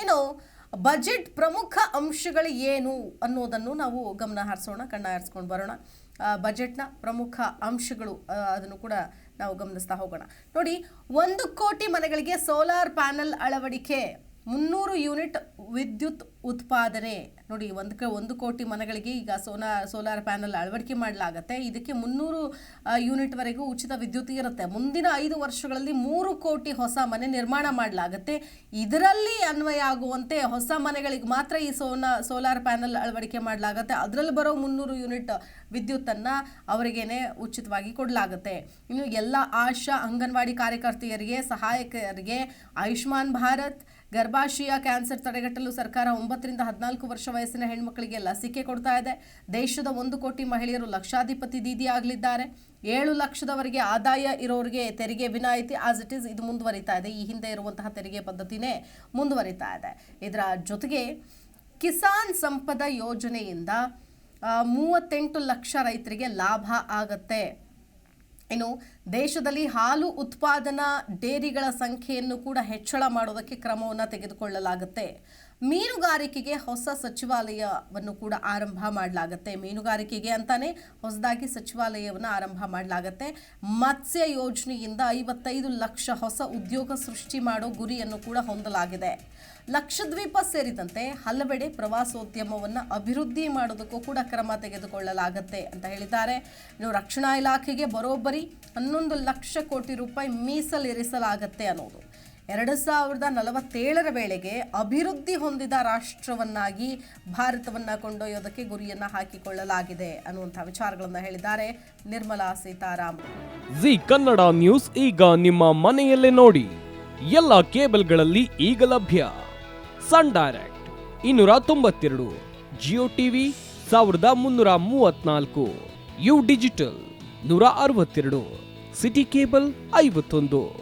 ಇನ್ನು ಬಜೆಟ್ ಪ್ರಮುಖ ಅಂಶಗಳು ಏನು ಅನ್ನೋದನ್ನು ನಾವು ಗಮನ ಹರಿಸೋಣ, ಕಣ್ಣ ಹರಿಸ್ಕೊಂಡು ಬರೋಣ. ಬಜೆಟ್ನ ಪ್ರಮುಖ ಅಂಶಗಳು ಅದನ್ನು ಕೂಡ ನಾವು ಗಮನಿಸ್ತಾ ಹೋಗೋಣ. ನೋಡಿ, ಒಂದು ಕೋಟಿ ಮನೆಗಳಿಗೆ ಸೋಲಾರ್ ಪ್ಯಾನಲ್ ಅಳವಡಿಕೆ. ಮುನ್ನೂರು ಯೂನಿಟ್ ವಿದ್ಯುತ್ ಉತ್ಪಾದನೆ. ನೋಡಿ, ಒಂದು ಕ, ಒಂದು ಕೋಟಿ ಮನೆಗಳಿಗೆ ಈಗ ಸೋನಾ, ಸೋಲಾರ್ ಪ್ಯಾನಲ್ ಅಳವಡಿಕೆ ಮಾಡಲಾಗತ್ತೆ. ಇದಕ್ಕೆ ಮುನ್ನೂರು ಯೂನಿಟ್ವರೆಗೂ ಉಚಿತ ವಿದ್ಯುತ್ ಇರುತ್ತೆ. ಮುಂದಿನ ಐದು ವರ್ಷಗಳಲ್ಲಿ ಮೂರು ಕೋಟಿ ಹೊಸ ಮನೆ ನಿರ್ಮಾಣ ಮಾಡಲಾಗತ್ತೆ. ಇದರಲ್ಲಿ ಅನ್ವಯ ಆಗುವಂತೆ ಹೊಸ ಮನೆಗಳಿಗೆ ಮಾತ್ರ ಈ ಸೋನಾ, ಸೋಲಾರ್ ಪ್ಯಾನಲ್ ಅಳವಡಿಕೆ ಮಾಡಲಾಗತ್ತೆ. ಅದರಲ್ಲಿ ಬರೋ ಮುನ್ನೂರು ಯೂನಿಟ್ ವಿದ್ಯುತ್ತನ್ನು ಅವರಿಗೇನೆ ಉಚಿತವಾಗಿ ಕೊಡಲಾಗುತ್ತೆ. ಇನ್ನು ಎಲ್ಲ ಆಶಾ ಅಂಗನವಾಡಿ ಕಾರ್ಯಕರ್ತೆಯರಿಗೆ, ಸಹಾಯಕರಿಗೆ ಆಯುಷ್ಮಾನ್ ಭಾರತ್ ಗರ್ಭಾಶಯ ಕ್ಯಾನ್ಸರ್ ತಡೆಗಟ್ಟಲು ಸರ್ಕಾರ ಒಂಬತ್ತರಿಂದ ಹದಿನಾಲ್ಕು ವರ್ಷ ವಯಸ್ಸಿನ ಹೆಣ್ಮಕ್ಕಳಿಗೆ ಲಸಿಕೆ ಕೊಡ್ತಾ ಇದೆ. ದೇಶದ ಒಂದು ಕೋಟಿ ಮಹಿಳೆಯರು ಲಕ್ಷಾಧಿಪತಿ ದೀದಿ ಆಗಲಿದ್ದಾರೆ. ಏಳು ಲಕ್ಷದವರೆಗೆ ಆದಾಯ ಇರೋರಿಗೆ ತೆರಿಗೆ ವಿನಾಯಿತಿ ಆಸ್ ಇಟ್ ಇಸ್ ಇದು ಮುಂದುವರಿತಾ ಇದೆ. ಈ ಹಿಂದೆ ಇರುವಂತಹ ತೆರಿಗೆ ಪದ್ಧತಿನೇ ಮುಂದುವರಿತಾ ಇದೆ. ಇದರ ಜೊತೆಗೆ ಕಿಸಾನ್ ಸಂಪದ ಯೋಜನೆಯಿಂದ ಮೂವತ್ತೆಂಟು ಲಕ್ಷ ರೈತರಿಗೆ ಲಾಭ ಆಗತ್ತೆ. ಇನ್ನು ದೇಶದಲ್ಲಿ ಹಾಲು ಉತ್ಪಾದನಾ ಡೇರಿಗಳ ಸಂಖ್ಯೆಯನ್ನು ಕೂಡ ಹೆಚ್ಚಳ ಮಾಡೋದಕ್ಕೆ ಕ್ರಮವನ್ನು ತೆಗೆದುಕೊಳ್ಳಲಾಗುತ್ತೆ. ಮೀನುಗಾರಿಕೆಗೆ ಹೊಸ ಸಚಿವಾಲಯವನ್ನು ಕೂಡ ಆರಂಭ ಮಾಡಲಾಗುತ್ತೆ. ಮೀನುಗಾರಿಕೆಗೆ ಅಂತಾನೆ ಹೊಸದಾಗಿ ಸಚಿವಾಲಯವನ್ನು ಆರಂಭ ಮಾಡಲಾಗುತ್ತೆ. ಮತ್ಸ್ಯ ಯೋಜನೆಯಿಂದ ಐವತ್ತೈದು ಲಕ್ಷ ಹೊಸ ಉದ್ಯೋಗ ಸೃಷ್ಟಿ ಮಾಡೋ ಗುರಿಯನ್ನು ಕೂಡ ಹೊಂದಲಾಗಿದೆ. ಲಕ್ಷದ್ವೀಪ ಸೇರಿದಂತೆ ಹಲವೆಡೆ ಪ್ರವಾಸೋದ್ಯಮವನ್ನು ಅಭಿವೃದ್ಧಿ ಮಾಡೋದಕ್ಕೂ ಕೂಡ ಕ್ರಮ ತೆಗೆದುಕೊಳ್ಳಲಾಗುತ್ತೆ ಅಂತ ಹೇಳಿದ್ದಾರೆ. ಇನ್ನು ರಕ್ಷಣಾ ಇಲಾಖೆಗೆ ಬರೋಬ್ಬರಿ ಹನ್ನೊಂದು ಲಕ್ಷ ಕೋಟಿ ರೂಪಾಯಿ ಮೀಸಲಿರಿಸಲಾಗತ್ತೆ ಅನ್ನೋದು. ಎರಡು ಸಾವಿರದ ನಲವತ್ತೇಳರ ವೇಳೆಗೆ ಅಭಿವೃದ್ಧಿ ಹೊಂದಿದ ರಾಷ್ಟ್ರವನ್ನಾಗಿ ಭಾರತವನ್ನು ಕೊಂಡೊಯ್ಯೋದಕ್ಕೆ ಗುರಿಯನ್ನ ಹಾಕಿಕೊಳ್ಳಲಾಗಿದೆ ಅನ್ನುವಂಥ ವಿಚಾರಗಳನ್ನು ಹೇಳಿದ್ದಾರೆ ನಿರ್ಮಲಾ ಸೀತಾರಾಮ್ ಜಿ ಕನ್ನಡ ನ್ಯೂಸ್ ಈಗ ನಿಮ್ಮ ಮನೆಯಲ್ಲೇ ನೋಡಿ. ಎಲ್ಲ ಕೇಬಲ್ಗಳಲ್ಲಿ ಈಗ ಲಭ್ಯ. ಸನ್ ಡೈರೆಕ್ಟ್ ಇನ್ನೂರ ತೊಂಬತ್ತೆರಡು, ಜಿಯೋ ಟಿವಿ ಸಾವಿರದ ಮುನ್ನೂರ ಮೂವತ್ನಾಲ್ಕು, ಯು ಡಿಜಿಟಲ್ ನೂರ ಅರವತ್ತೆರಡು, ಸಿಟಿ ಕೇಬಲ್ ಐವತ್ತೊಂದು.